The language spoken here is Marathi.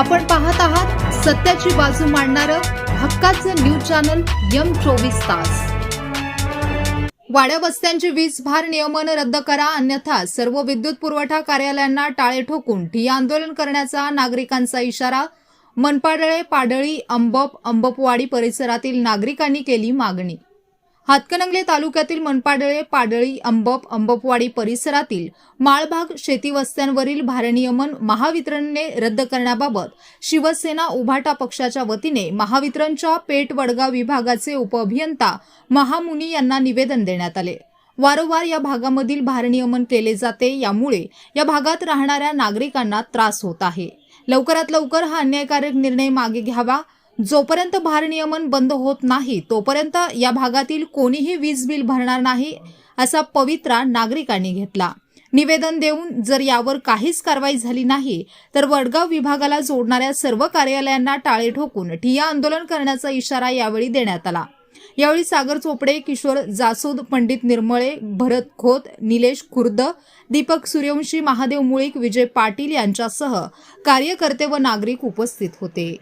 आपण पाहत आहात सत्याची बाजू मांडणारं हक्काचं न्यूज चॅनल यम चोवीस तास. वाड्या वस्त्यांची वीज भार नियमन रद्द करा अन्यथा सर्व विद्युत पुरवठा कार्यालयांना टाळे ठोकून ठिय्या आंदोलन करण्याचा नागरिकांचा इशारा मनपाडळे पाडळी अंबप अंबपवाडी परिसरातील नागरिकांनी केली मागणी. हातकणंगले तालुक्यातील मनपाडळे पाडळी अंबप अंबपवाडी परिसरातील माळभाग शेती वस्त्यांवरील भारनियमन महावितरणने रद्द करण्याबाबत शिवसेना उभाटा पक्षाच्या वतीने महावितरणच्या पेठ वडगाव विभागाचे उपअभियंता महामुनी यांना निवेदन देण्यात आले. वारंवार या भागामधील भारनियमन केले जाते यामुळे या भागात राहणाऱ्या नागरिकांना त्रास होत आहे. लवकरात लवकर हा अन्यायकारक निर्णय मागे घ्यावा जोपर्यंत भारनियमन बंद होत नाही तोपर्यंत या भागातील कोणीही वीज बिल भरणार नाही असा पवित्रा नागरिकांनी घेतला. निवेदन देऊन जर यावर काहीच कारवाई झाली नाही तर वडगाव विभागाला जोडणाऱ्या सर्व कार्यालयांना टाळे ठोकून ठिया आंदोलन करण्याचा इशारा यावेळी देण्यात आला. यावेळी सागर चोपडे किशोर जासूद पंडित निर्मळे भरत खोत निलेश खुर्द दीपक सूर्यवंशी महादेव मुळीक विजय पाटील यांच्यासह कार्यकर्ते व नागरिक उपस्थित होते.